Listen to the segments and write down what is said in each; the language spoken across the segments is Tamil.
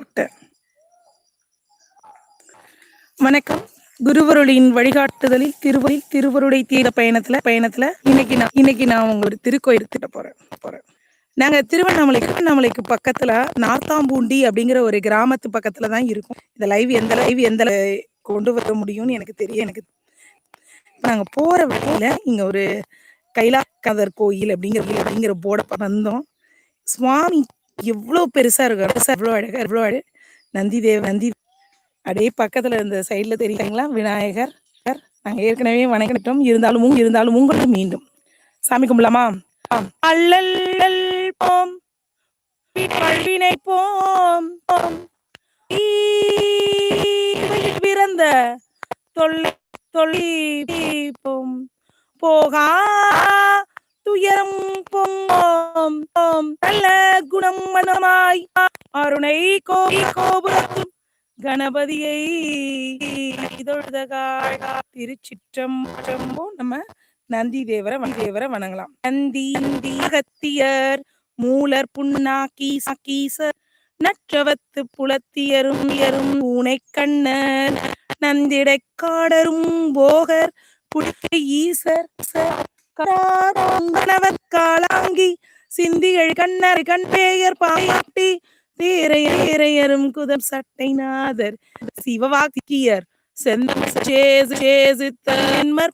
போட்டேன் வணக்கம். குருவருளின் வழிகாட்டுதலில் திருவரில் திருவருடை தீர பயணத்துல பயணத்துல இன்னைக்கு நான் இன்னைக்கு நான் உங்க ஒரு திருக்கோயில் திட்ட போறேன் போறேன். நாங்க திருவண்ணாமலை திருவண்ணாமலைக்கு பக்கத்துல நார்த்தாம்பூண்டி அப்படிங்கிற ஒரு கிராமத்து பக்கத்துல தான் இருக்கும். இந்த லைவ் எந்த லைவ் எந்த கொண்டு வர முடியும்னு எனக்கு தெரியும் எனக்கு நாங்க போற வழியில இங்க ஒரு கைலாக்கதர் கோயில் அப்படிங்கிற அப்படிங்கிற போர்டை வந்தோம் சுவாமி எவ்வளோ பெருசா இருக்கும் எவ்வளோ எவ்வளவு அழகா அழகு நந்தி தேவ் நந்தி அப்படியே பக்கத்துல இந்த சைடுல தெரியுங்களா விநாயகர். நாங்கள் ஏற்கனவே வணங்கிட்டோம். இருந்தாலும் இருந்தாலும் உங்களுக்கு மீண்டும் சாமி கும்பலாமா அல்லல் போம். போம் பிறந்த தொல்லை தொல்லி போம் போகா நல்ல குணம் மனமாய் அருணை கோபி கோபுரத்தும் கணபதியை இதொழுதகாள் திருச்சிற்றம்போ நம்ம நந்தி தேவரை வ- தேவரை வணங்கலாம். நந்தி தீகத்தியர் அகத்தியர் மூலர் புண்ணாக்கி சக்கீசர் நற்றவத்து புலத்தியரும் எரும் பூனை கண்ணர் நந்திடை காடரும் போகர் புடிக்கை ஈசர் கணவர் காலாங்கி சிந்திகள் கண்ணர் கண்பேயர் பாட்டி. தேரையரும் குதம் சட்டை நாதர். சிவவாக்கியர் செந்தமர்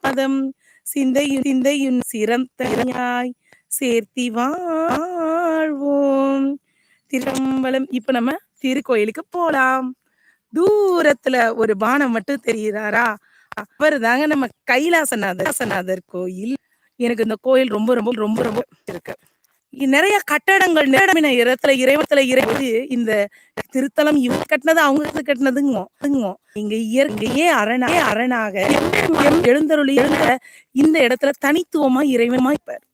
பதம். சிந்தையும் சிந்தையும் சிறந்தாய் சேர்த்தி வாழ்வோம். திரும்பலம் இப்ப நம்ம திருக்கோயிலுக்கு போலாம். தூரத்துல ஒரு பானம் மட்டும் தெரியுறாரா? அவர் தாங்க நம்ம கைலாசநாதர் கோயில். எனக்கு இந்த கோயில் ரொம்ப ரொம்ப ரொம்ப ரொம்ப இருக்கு. நிறைய கட்டடங்கள் நேரமின இடத்துல இறைவத்துல இறைவது இந்த திருத்தலம் இவங்க கட்டினது அவங்க கட்டினதுங்குவோம் இங்க இயற்கையே அரணாக அரணாக எழுந்தருளி எழுந்த இந்த இடத்துல தனித்துவமா இறைவமா இருப்பார்.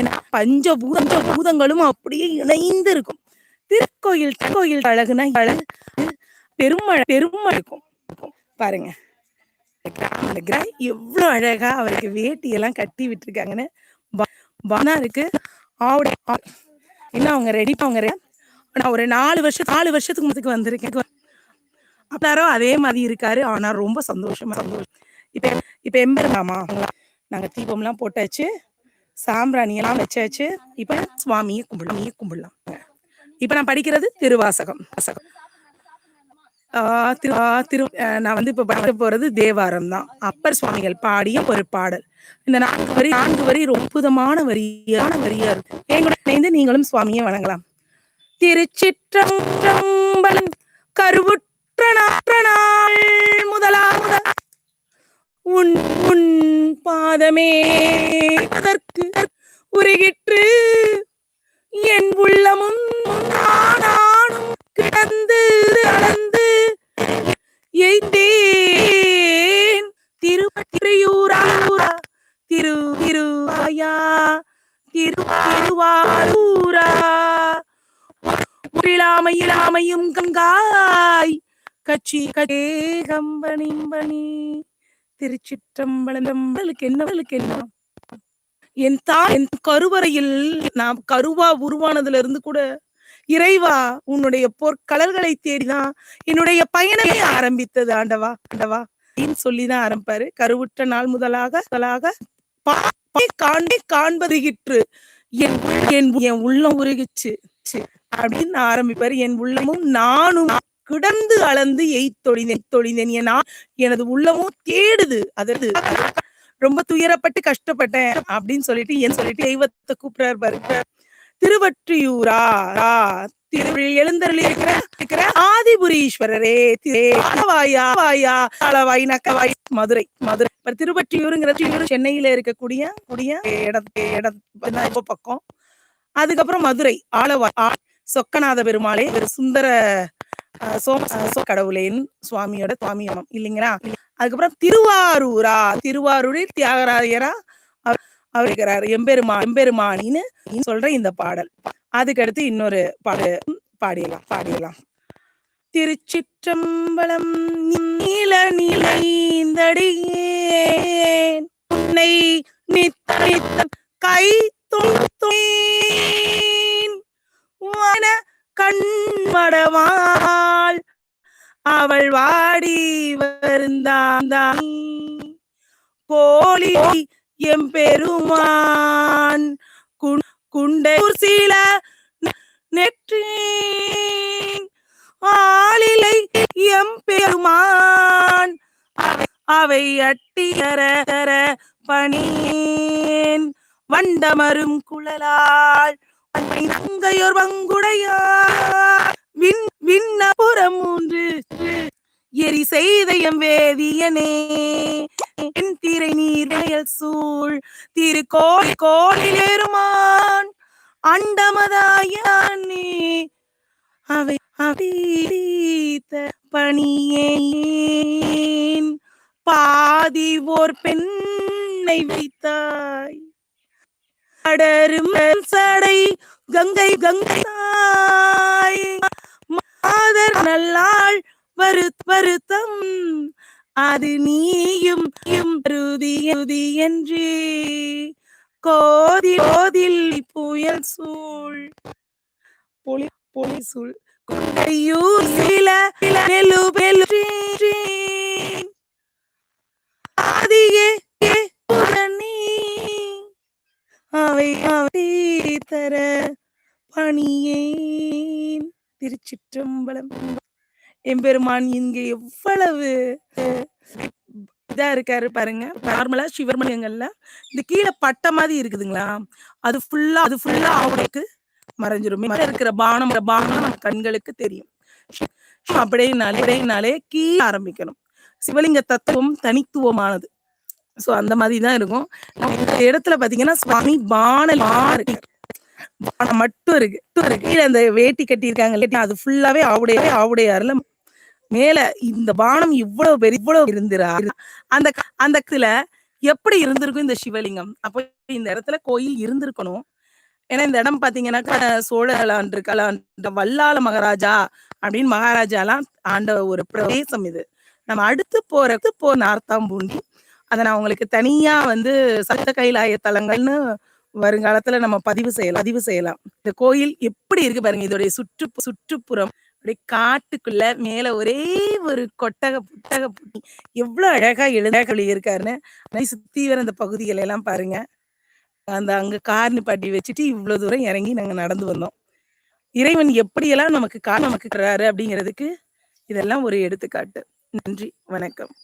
ஏன்னா பஞ்சபூத பூதங்களும் அப்படியே இணைந்து இருக்கும் திருக்கோயில் திருக்கோயில் அழகுனா அழகு பெருமழை பெருமழை இருக்கும். பாருங்க. இந்த எவ்வளவு அழகா அவருக்கு வேட்டி எல்லாம் கட்டி விட்டுருக்காங்கன்னு. ப- இருக்கு ஆவுடை ஆ- அவங்க ரெடி அவங்க நான் ஒரு நாலு வருஷம் நாலு வருஷத்துக்கு முதுக்கு வந்திருக்கேன். அப்பனாரோ அதே மாதிரி இருக்காரு. ஆனா ரொம்ப சந்தோஷமா சந்தோஷம். இப்ப இப்ப எம்பெருமாமா நாங்க தீபம்லாம் போட்டாச்சு. சாம்பிராணி எல்லாம் வச்சாச்சு. இப்ப சுவாமியை கும்பிடலாம் கும்பிடலாம். இப்ப நான் படிக்கிறது திருவாசகம். வாசகம் திரு நான் வந்து இப்ப பாட போறது தேவாரம் தான். அப்பர் சுவாமிகள் பாடிய ஒரு பாடல். இந்த நான்கு வரி நான்கு வரி ரொம்ப வரியான வரியா இருக்கு. எங்களுடன் இணைந்து நீங்களும் சுவாமியை வணங்கலாம். திருச்சிற்றம்பலம் கருவுற்றனாள் நாற்ற நாள் உன் உன் பாதமே அதற்கு உருகிற்று. என் அமையும் கங்காய். கட்சி கட்டே கம்பனிம்பனி திருச்சிற்றம்பலம் நம்மளுக்கு என்ன என்ன? என் தா என் கருவறையில் நான் கருவா உருவானதுல இருந்து கூட இறைவா உன்னுடைய பொற்கலர்களை தேடிதான் என்னுடைய பயணமே ஆரம்பித்தது ஆண்டவா ஆண்டவா. அப்படின்னு சொல்லிதான் ஆரம்பிப்பாரு. கருவுற்ற நாள் முதலாக முதலாக பா- காண்டே காண்பதுகிற்று என் என் உள்ளம் உருகிச்சு. அப்படின்னு ஆரம்பிப்பார். என் உள்ளமும் நானும் கிடந்து அளந்து எய்த்தொழிந்தேன் தொழிந்தேன் என் எனது உள்ளமும் தேடுது. அதற்கு ரொம்ப துயரப்பட்டு கஷ்டப்பட்டேன் அப்படின்னு சொல்லிட்டு என் சொல்லிட்டு தெய்வத்தை கூப்பிடுறாரு பாருங்க திருவற்றியூரா ஆ, திரு இருக்கிற ஆதிபுரீஸ்வரரே திரே வாயா வாயா நக்கவாய் மதுரை மதுரை. திருவற்றியூருங்கிற சென்னையில இருக்கக்கூடிய கூடிய இடம் இடம் ரொம்ப பக்கம். அதுக்கப்புறம் மதுரை ஆளவாய் சொக்கநாத பெருமாளே ஒரு சுந்தர சோம சோ- கடவுளேன் சுவாமியோட சுவாமியமம் இல்லைங்களா? அதுக்கப்புறம் திருவாரூரா திருவாரூரில் தியாகராயரா அவர் இருக்கிறார். எம்பெருமா எம்பெருமானின்னு சொல்ற இந்த பாடல். அதுக்கடுத்து இன்னொரு பாடு பாடிடலாம் பாடிடலாம். திருச்சிற்றம்பலம் நீல நிலைந்தடியேன் உன்னை நித்த நித்த கை துணி வன அவள் வாடி வருந்தான் போலி எம்பெருமான். குண்- குண்டையூர் சீல நெற்றி ஆளிலை எம்பெருமான். அவை- அவை அட்டியர பணியேன். வண்டமரும் குழலாள். தங்கையோர் வங்குடையார். விண் விண்ணபுரம் மூன்று. எரி செய்தயம் வேதியனே. என் திரை நீரையல் சூழ். திரு கோழி கோழில் ஏறுமான் அண்டமதாயானே. அவை அபீத்த பணியேன் பாதி ஓர் பெண்ணை வைத்தாய். அடரும் சடை கங்கை கங்கை மாதர் நல்லாள் வரு வருத்தம். அது நீயும் ருதி என்று. கோதி கோதில் புயல் சூழ். புலி பொலி சூழ். கொண்டையூர் சில பெலு பெலு ஆதியே உடனே அவை அவை தர பணியேன். திருச்சிற்றம்பலம். எம்பெருமான் இங்க எவ்வளவு இதா இருக்காரு பாருங்க. நார்மலா சிவர்மலிங்கங்கள்ல இந்த கீழே பட்டை மாதிரி இருக்குதுங்களா? அது ஃபுல்லா அது ஃபுல்லா அவனுக்கு மறைஞ்சிரும். இருக்கிற பானம் பானம் நம்ம கண்களுக்கு தெரியும். அப்படின்னாலே அப்படின்னாலே கீழே ஆரம்பிக்கணும். சிவலிங்க தத்துவம் தனித்துவமானது. சோ அந்த மாதிரி தான் இருக்கும். இந்த இடத்துல பாத்தீங்கன்னா சுவாமி பானல் இருக்கு பானை மட்டும் இருக்கு. இருக்கு. கீழே அந்த வேட்டி கட்டியிருக்காங்க. அது ஃபுல்லாவே ஆவுடைய ஆவுடையாருல மேல இந்த பானம் இவ்வளவு பெரிய இவ்வளவு இருந்துரா? அந்த அந்த இடத்துல எப்படி இருந்திருக்கும் இந்த சிவலிங்கம்? அப்போ இந்த இடத்துல கோயில் இருந்திருக்கணும். ஏன்னா இந்த இடம் பாத்தீங்கன்னாக்கா சோழர்களான் இருக்கலாம் வல்லால மகாராஜா அப்படின்னு மகாராஜாலாம் ஆண்ட ஒரு பிரதேசம் இது. நம்ம அடுத்து போறது போ நார்த்தாம்பூண்டி. அதை நான் உங்களுக்கு தனியா வந்து சத்த கைலாய தலங்கள்னு வருங்காலத்துல நம்ம பதிவு செய்யலாம் பதிவு செய்யலாம். இந்த கோயில் எப்படி இருக்கு பாருங்க. இதோடைய சுற்று சுற்றுப்புறம் அப்படியே காட்டுக்குள்ள மேல ஒரே ஒரு கொட்டக புட்டக புட்டி எவ்வளவு அழகா எழுந்தா இருக்காருன்னு சுத்தி வர அந்த பகுதிகளை எல்லாம் பாருங்க. அந்த அங்க கார் நிப்பாட்டி வச்சுட்டு இவ்வளவு தூரம் இறங்கி நாங்க நடந்து வந்தோம். இறைவன் எப்படியெல்லாம் நமக்கு கா நமக்கு அப்படிங்கிறதுக்கு இதெல்லாம் ஒரு எடுத்துக்காட்டு. நன்றி வணக்கம்.